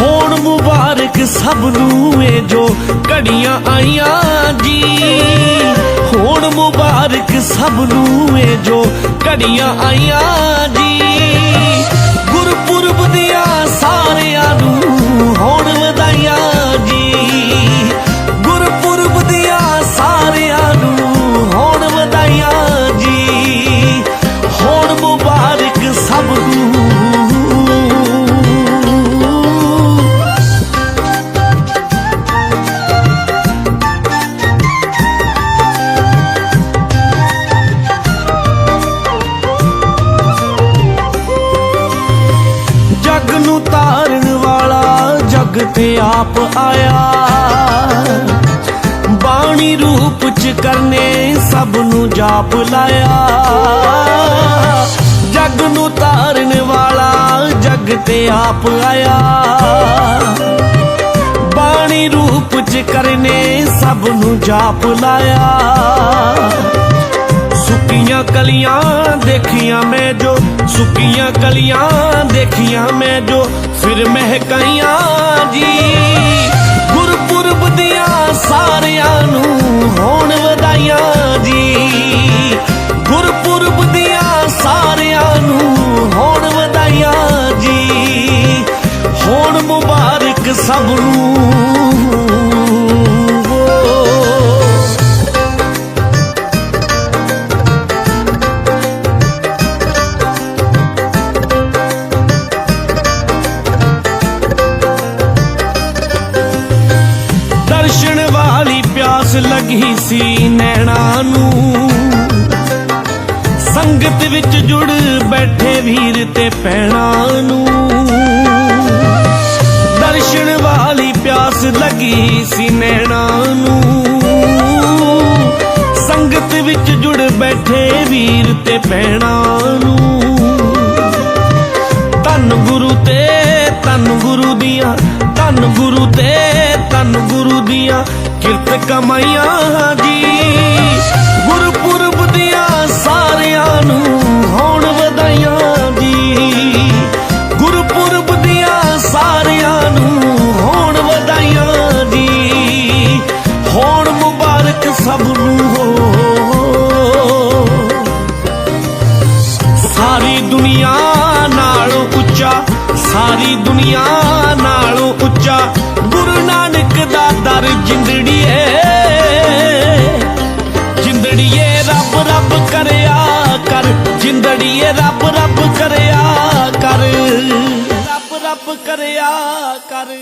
ਹੋਣ ਮੁਬਾਰਕ ਸਭ ਨੂੰ ਏ ਜੋ ਘੜੀਆਂ ਆਈਆਂ ਜੀ। ਹੋਣ ਮੁਬਾਰਕ ਸਭ ਨੂੰ ਏ ਜੋ ਘੜੀਆਂ ਆਈਆਂ ਜੀ। ਜਗ ਤੇ ਆਪ ਆਇਆ। ਬਾਣੀ ਰੂਪ ਚ ਕਰਨੇ ਸਭ ਨੂੰ ਜਾਪ ਲਾਇਆ। ਜਗ ਨੂੰ ਤਾਰਨ ਵਾਲਾ ਜਗ ਤੇ ਆਪ ਆਇਆ। ਬਾਣੀ ਰੂਪ ਚ ਕਰਨੇ ਸਭ ਨੂੰ ਜਾਪ ਲਾਇਆ। ਸੁੱਕੀਆਂ ਕਲੀਆਂ ਦੇਖੀਆਂ ਮੈਂ ਜੋ, ਸੁੱਕੀਆਂ ਕਲੀਆਂ ਦੇਖੀਆਂ ਮੈਂ ਜੋ ਫਿਰ ਮਹਿਕਾਈਆਂ ਜੀ ਗੁਰਪੁਰਬ ਦੀਆਂ ਸਾਰਿਆਂ ਨੂੰ ਲੱਗੀ ਸੀ ਨੈਣਾ ਨੂੰ। ਸੰਗਤ ਵਿੱਚ ਜੁੜ ਬੈਠੇ ਵੀਰ ਤੇ ਪੈਣਾ ਨੂੰ। ਦਰਸ਼ਨ ਵਾਲੀ ਪਿਆਸ ਲੱਗੀ ਸੀ ਨੈਣਾ ਨੂੰ। ਸੰਗਤ ਵਿੱਚ ਜੁੜ ਬੈਠੇ ਵੀਰ ਤੇ ਪੈਣਾ ਨੂੰ। ਧੰਨ ਗੁਰੂ ਤੇ ਧੰਨ ਗੁਰੂ ਦੀਆਂ, ਧੰਨ ਗੁਰੂ ਤੇ ਧੰਨ ਗੁਰੂ ਦੀਆਂ ਕਿਰਤ ਕਮਾਈਆਂ ਜੀ ਗੁਰਪੁਰਬ ਦੀਆਂ ਸਾਰਿਆਂ ਨੂੰ ਹੋਣ ਵਧਾਈਆਂ ਜੀ ਗੁਰਪੁਰਬ ਦੀਆਂ ਸਾਰਿਆਂ ਨੂੰ ਹੋਣ ਵਧਾਈਆਂ ਜੀ ਹੋਣ ਮੁਬਾਰਕ ਸਭ ਨੂੰ ਹੋ। ਸਾਰੀ ਦੁਨੀਆ ਨਾਲੋਂ ਉੱਚਾ, ਸਾਰੀ ਦੁਨੀਆ ਗੁਰੂ ਨਾਨਕ ਦਾ ਦਰ ਜਿੰਦੜੀਏ ਜਿੰਦੜੀਏ ਰੱਬ ਰੱਬ ਕਰਿਆ ਕਰ, ਜਿੰਦੜੀਏ ਰੱਬ ਰੱਬ ਕਰਿਆ ਕਰ, ਰੱਬ ਰੱਬ ਕਰਿਆ ਕਰ।